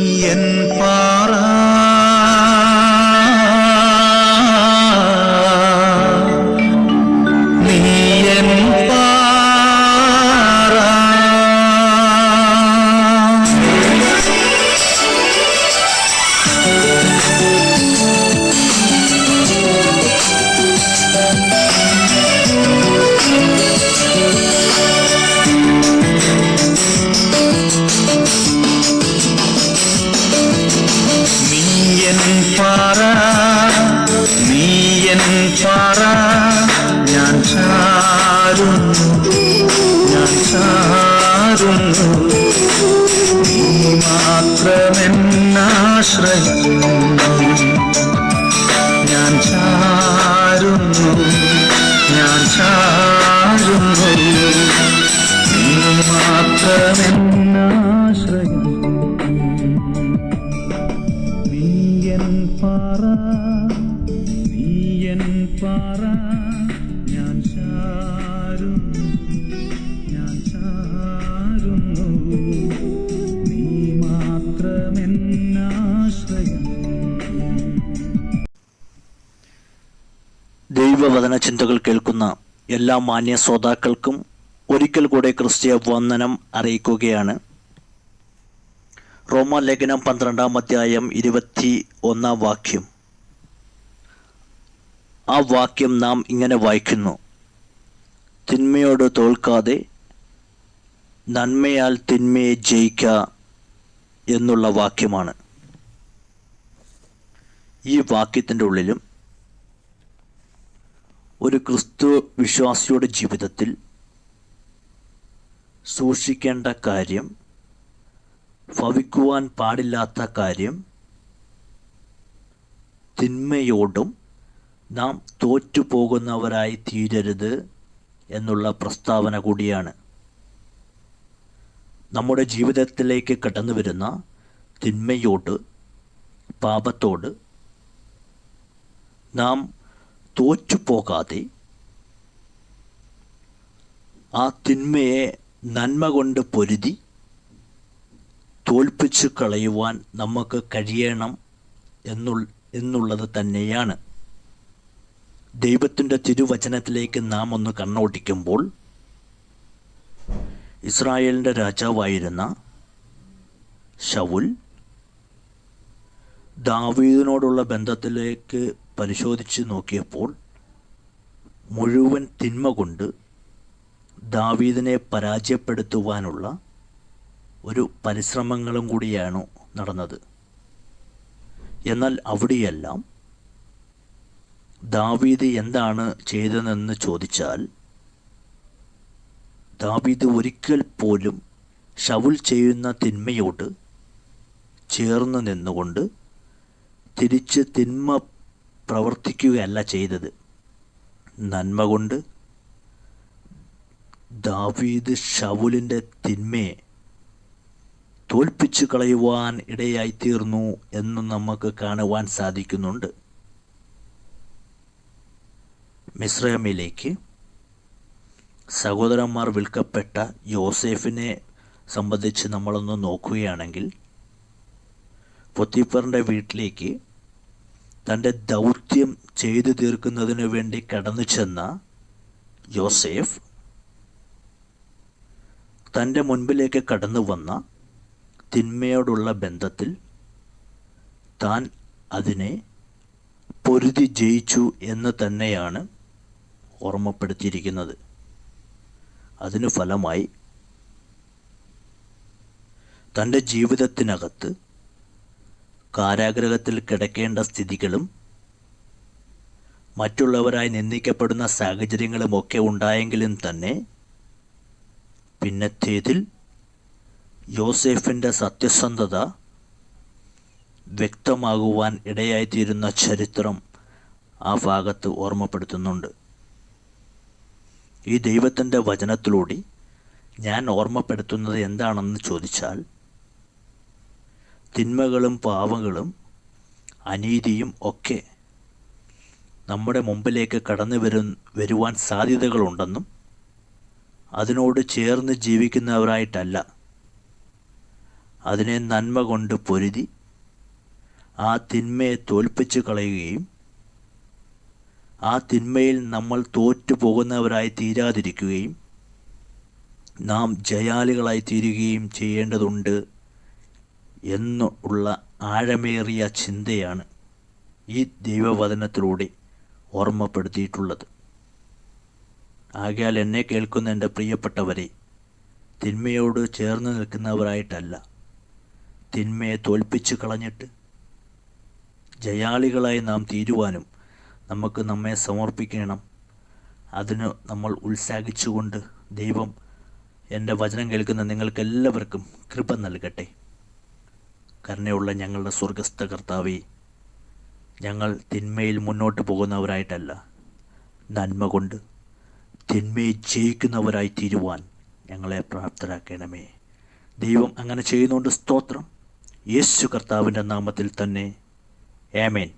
烟花 മാത്രമെന്നാശ്രയം ഞാൻ ചാരുന്നു ഞാൻ ചാരുന്നു. നീ ദൈവവചന ചിന്തകൾ കേൾക്കുന്ന എല്ലാ മാന്യ ശ്രോതാക്കൾക്കും ഒരിക്കൽ കൂടെ ക്രിസ്തീയ വന്ദനം അറിയിക്കുകയാണ്. റോമ ലേഖനം പന്ത്രണ്ടാം അധ്യായം ഇരുപത്തി ഒന്നാം വാക്യം. ആ വാക്യം നാം ഇങ്ങനെ വായിക്കുന്നു. തിന്മയോട് തോൽക്കാതെ നന്മയാൽ തിന്മയെ ജയിക്ക എന്നുള്ള വാക്യമാണ്. ഈ വാക്യത്തിന്റെ ഉള്ളിലും ഒരു ക്രിസ്തു വിശ്വാസിയുടെ ജീവിതത്തിൽ സൂക്ഷിക്കേണ്ട കാര്യം ഭവിക്കുവാൻ പാടില്ലാത്ത കാര്യം തിന്മയോടും നാം തോറ്റുപോകുന്നവരായി തീരരുത് എന്നുള്ള പ്രസ്താവന കൂടിയാണ്. നമ്മുടെ ജീവിതത്തിലേക്ക് കടന്നു വരുന്ന തിന്മയോട് പാപത്തോട് നാം തോറ്റുപോകാതെ ആ തിന്മയെ നന്മ കൊണ്ട് പൊരുതി തോൽപ്പിച്ച് കളയുവാൻ നമുക്ക് കഴിയണം എന്നു എന്നുള്ളത് തന്നെയാണ്. ദൈവത്തിന്റെ തിരുവചനത്തിലേക്ക് നാം ഒന്ന് കണ്ണോടിക്കുമ്പോൾ ഇസ്രായേലിന്റെ രാജാവായിരുന്ന ഷവുൽ ദാവീദിനോടുള്ള ബന്ധത്തിലേക്ക് പരിശോധിച്ച് നോക്കിയപ്പോൾ മുഴുവൻ തിന്മ കൊണ്ട് ദാവീദിനെ പരാജയപ്പെടുത്തുവാനുള്ള ഒരു പരിശ്രമങ്ങളും കൂടിയാണ് നടന്നത്. എന്നാൽ അവിടെയെല്ലാം ദാവീദ് എന്താണ് ചെയ്തതെന്ന് ചോദിച്ചാൽ ദാവീദ് ഒരിക്കൽ പോലും ഷവുൽ ചെയ്യുന്ന തിന്മയോട് ചേർന്ന് നിന്നുകൊണ്ട് തിരിച്ച് തിന്മ പ്രവർത്തിക്കുകയല്ല ചെയ്തത്. നന്മ കൊണ്ട് ദാവീദ് ഷവുലിന്റെ തിന്മയെ തോൽപ്പിച്ചു കളയുവാൻ ഇടയായിത്തീർന്നു എന്ന് നമുക്ക് കാണുവാൻ സാധിക്കുന്നുണ്ട്. മിശ്രമിലേക്ക് സഹോദരന്മാർ വിൽക്കപ്പെട്ട യോസേഫിനെ സംബന്ധിച്ച് നമ്മളൊന്ന് നോക്കുകയാണെങ്കിൽ പൊത്തിപ്പറിന്റെ വീട്ടിലേക്ക് തന്റെ ദൗത്യം ചെയ്തു തീർക്കുന്നതിന് വേണ്ടി കടന്നു ചെന്ന യോസേഫ് തന്റെ മുൻപിലേക്ക് കടന്നു വന്ന തിന്മയോടുള്ള ബന്ധത്തിൽ താൻ അതിനെ പൊരുതി ജയിച്ചു എന്ന് തന്നെയാണ് ഓർമ്മപ്പെടുത്തിയിരിക്കുന്നത്. അതിനു ഫലമായി തന്റെ ജീവിതത്തിനകത്ത് കാരാഗ്രഹത്തിൽ കിടക്കേണ്ട സ്ഥിതികളും മറ്റുള്ളവരായി നിന്ദിക്കപ്പെടുന്ന സാഹചര്യങ്ങളുമൊക്കെ ഉണ്ടായെങ്കിലും തന്നെ പിന്നത്തേതിൽ യോസേഫിന്റെ സത്യസന്ധത വ്യക്തമാകുവാൻ ഇടയായിത്തീരുന്ന ചരിത്രം ആ ഭാഗത്ത് ഓർമ്മപ്പെടുത്തുന്നുണ്ട്. ഈ ദൈവത്തിന്റെ വചനത്തിലൂടെ ഞാൻ ഓർമ്മപ്പെടുത്തുന്നത് എന്താണെന്ന് ചോദിച്ചാൽ തിന്മകളും പാവങ്ങളും അനീതിയും ഒക്കെ നമ്മുടെ മുമ്പിലേക്ക് കടന്നു വരു വരുവാൻ സാധ്യതകളുണ്ടെന്നും അതിനോട് ചേർന്ന് ജീവിക്കുന്നവരായിട്ടല്ല. അതിനെ നന്മ കൊണ്ട് പൊരുതി ആ തിന്മയെ തോൽപ്പിച്ച് കളയുകയും ആ തിന്മയിൽ നമ്മൾ തോറ്റു പോകുന്നവരായി തീരാതിരിക്കുകയും നാം ജയാളികളായി തീരുകയും ചെയ്യേണ്ടതുണ്ട് എന്നുള്ള ആഴമേറിയ ചിന്തയാണ് ഈ ദൈവവചനത്തിലൂടെ ഓർമ്മപ്പെടുത്തിയിട്ടുള്ളത്. ആകയാൽ എന്നെ കേൾക്കുന്ന എന്റെ പ്രിയപ്പെട്ടവരെ തിന്മയോട് ചേർന്ന് നിൽക്കുന്നവരായിട്ടല്ല. തിന്മയെ തോൽപ്പിച്ച് കളഞ്ഞിട്ട് ജയാളികളായി നാം തീരുവാനും നമുക്ക് നമ്മെ സമർപ്പിക്കണം. അതിന് നമ്മൾ ഉത്സാഹിച്ചുകൊണ്ട് ദൈവം എന്റെ വചനം കേൾക്കുന്ന നിങ്ങൾക്കെല്ലാവർക്കും കൃപ നൽകട്ടെ. കരുണയുള്ള ഞങ്ങളുടെ സ്വർഗസ്ഥ കർത്താവേ ഞങ്ങൾ തിന്മയിൽ മുന്നോട്ട് പോകുന്നവരായിട്ടല്ല നന്മ കൊണ്ട് തിന്മയെ ജയിക്കുന്നവരായി തീരുവാൻ ഞങ്ങളെ പ്രാപ്തരാക്കണമേ. ദൈവം അങ്ങനെ ചെയ്യുന്നുണ്ട് സ്തോത്രം. യേശു കർത്താവിന്റെ നാമത്തിൽ തന്നെ. ഏമേൻ